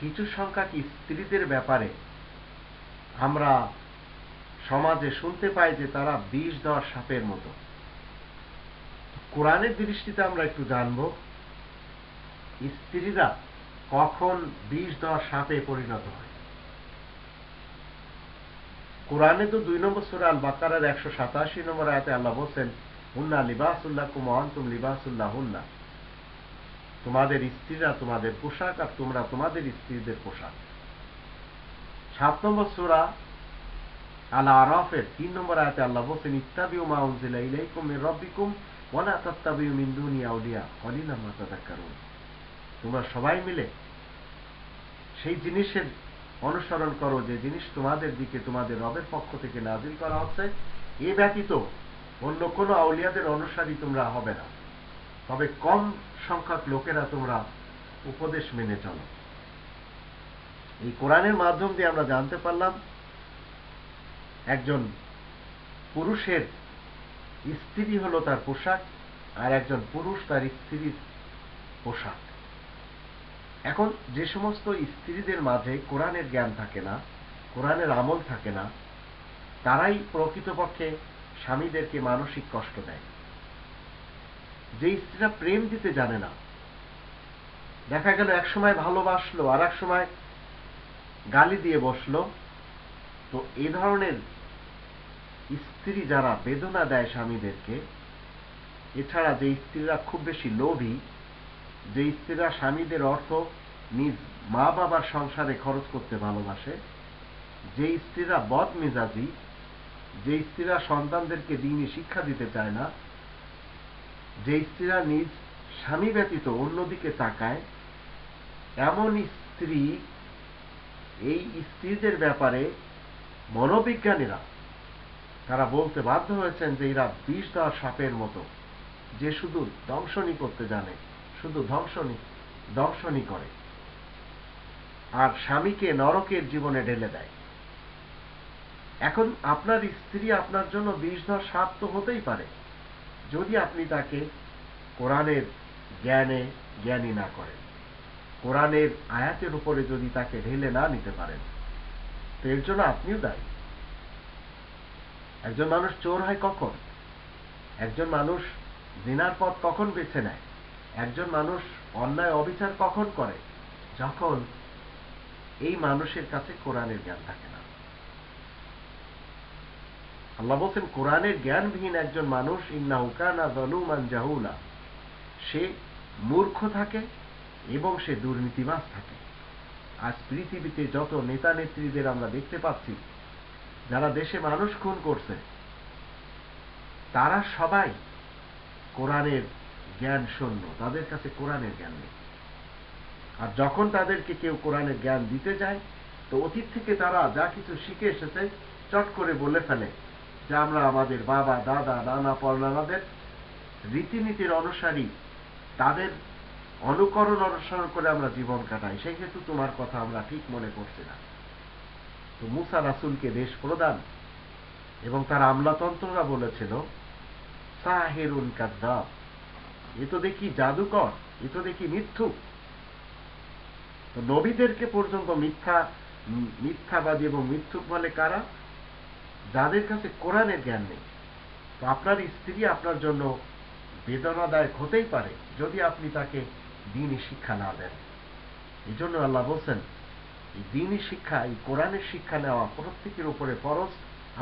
কিছু সংখ্যক স্ত্রীদের ব্যাপারে আমরা সমাজে শুনতে পাই যে তারা বিষ দেওয়ার সাপের মতো। কোরআনের দৃষ্টিতে আমরা একটু জানব, স্ত্রীরা কখন বিষ দেওয়ার সাপে পরিণত হয়। কোরআনে তো দুই নম্বর সুরা আল বাকারার একশো সাতাশি নম্বর আয়াতে আল্লাহ বলছেন, হুন্না লিবাসুল্লাহ কুমান তুম লিবাসুল্লাহ হুন্না তোমাদের স্ত্রীরা তোমাদের পোশাক আর তোমরা তোমাদের স্ত্রীদের পোশাক। সাত নম্বর সুরা আলা আরফের তিন নম্বর আয়াতে আল্লাহ বলছেন, ইত্তাবিউ মা উনজিলা ইলাইকুম মির রাব্বিকুম ওয়ালা তাত্তাবিউ মিন দুনি আউলিয়া। কলিলাম মা তাযাক্কারুন। তোমরা সবাই মিলে সেই জিনিসের অনুসরণ করো যে জিনিস তোমাদের দিকে তোমাদের রবের পক্ষ থেকে নাজিল করা হচ্ছে। এ ব্যতীত অন্য কোনো আউলিয়াদের অনুসারী তোমরা হবে না। তবে কম সংখ্যক লোকেরা তোমরা উপদেশ মেনে চলো। এই কোরআনের মাধ্যম দিয়ে আমরা জানতে পারলাম, একজন পুরুষের স্ত্রী হলো তার পোশাক, আর একজন পুরুষ তার স্ত্রীর পোশাক। এখন যে সমস্ত স্ত্রীদের মাঝে কোরআনের জ্ঞান থাকে না, কোরআনের আমল থাকে না, তারাই প্রকৃতপক্ষে স্বামীদেরকে মানসিক কষ্ট দেয়। যে স্ত্রীরা প্রেম দিতে জানে না, দেখা গেল এক সময় ভালোবাসলো, আর এক সময় গালি দিয়ে বসল, তো এ ধরনের স্ত্রী যারা বেদনা দেয় স্বামীদেরকে, এছাড়া যে স্ত্রীরা খুব বেশি লোভী যে স্ত্রীরা স্বামীদের অর্থ নিজ মা বাবার সংসারে খরচ করতে ভালোবাসে, যে স্ত্রীরা বদ মেজাজি যে স্ত্রীরা সন্তানদেরকে দিনই শিক্ষা দিতে চায় না, যে স্ত্রীরা নিজ স্বামী ব্যতীত অন্যদিকে তাকায় এমন স্ত্রী, এই স্ত্রীদের ব্যাপারে মনোবিজ্ঞানীরা, তারা বলতে বাধ্য হয়েছেন যে এরা বিষ দেওয়া সাপের মতো, যে শুধু দংশনই করতে জানে। শুধু ধ্বংসনই দংশনই করে। আর স্বামীকে নরকের জীবনে ঢেলে দেয়। এখন আপনার স্ত্রী আপনার জন্য বিষ দেওয়া সাপ তো হতেই পারে, যদি আপনি তাকে কোরআনের জ্ঞানে জ্ঞানী না করেন, কোরআনের আয়াতের উপরে যদি তাকে ঢেলে না নিতে পারেন, তো এর জন্য আপনিও দায়ী। একজন মানুষ চোর হয় কখন? একজন মানুষ জিনার পথ কখন বেছে নেয়? একজন মানুষ অন্যায় অবিচার কখন করে? যখন এই মানুষের কাছে কোরআনের জ্ঞান থাকে না। আল্লাহ বলছেন, কোরআনের জ্ঞানবিহীন একজন মানুষ ইন্না হুকানা জলুমান জাহুলা। সে মূর্খ থাকে এবং সে দুর্নীতিবাস থাকে। আজ পৃথিবীতে যত নেতা নেত্রীদের আমরা দেখতে পাচ্ছি, যারা দেশে মানুষ খুন করছে, তারা সবাই কোরআনের জ্ঞান শূন্য, তাদের কাছে কোরআনের জ্ঞান নেই। আর যখন তাদেরকে কেউ কোরআনের জ্ঞান দিতে যায়, তো অতীত থেকে তারা যা কিছু শিখে এসেছে, চট করে বলে ফেলে যে আমরা আমাদের বাবা, দাদা, নানা, পরনানাদের রীতিনীতির অনুসারী, তাদের অনুকরণ অনুসরণ করে আমরা জীবন কাটাই। সেই হেতু তোমার কথা আমরা ঠিক মনে করছি না। তো মুসা রাসুলকে দেশ প্রদান এবং তার আমলাতন্ত্ররা বলেছিল, সাহেরুন কাদ্দাব। এ তো দেখি জাদুকর, এ তো দেখি মিথ্যুক তো নবীদেরকে পর্যন্ত মিথ্যা মিথ্যাবাদী এবং মিথ্যুক বলে কারা? যাদের কাছে কোরআনের জ্ঞান নেই। তো আপনার স্ত্রী আপনার জন্য বেদনাদায়ক হতেই পারে যদি আপনি তাকে দিনই শিক্ষা না দেন। এই জন্য আল্লাহ বলছেন, এই দিনই শিক্ষা, এই কোরআনের শিক্ষা নেওয়া প্রত্যেকের উপরে ফরজ।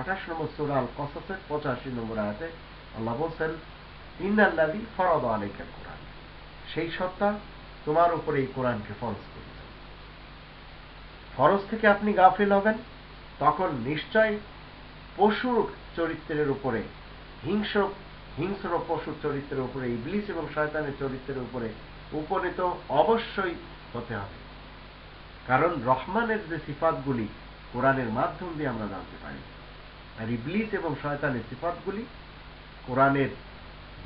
আঠাশ নম্বর সুরাল কসাসের পঁচাশি নম্বর আয়াতে আল্লাহ বলছেন ইন্নাল্লাদি ফরদ আলাইকাল কোরআন। সেই সত্তা তোমার উপরে এই কোরআনকে ফরজ করেছে। ফরজ থেকে আপনি গাফিল হবেন, তখন নিশ্চয় পশুর চরিত্রের উপরে, হিংস্র হিংস্র পশুর চরিত্রের উপরে, ইবলিস এবং শয়তানের চরিত্রের উপরে উপনীত অবশ্যই হতে হবে। কারণ রহমানের যে সিফাতগুলি কোরআনের মাধ্যম দিয়ে আমরা জানতে পারি, আর ইবলিস এবং শয়তানের সিফাতগুলি কোরআনের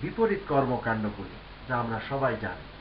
বিপরীত কর্মকাণ্ডগুলি যা আমরা সবাই জানি।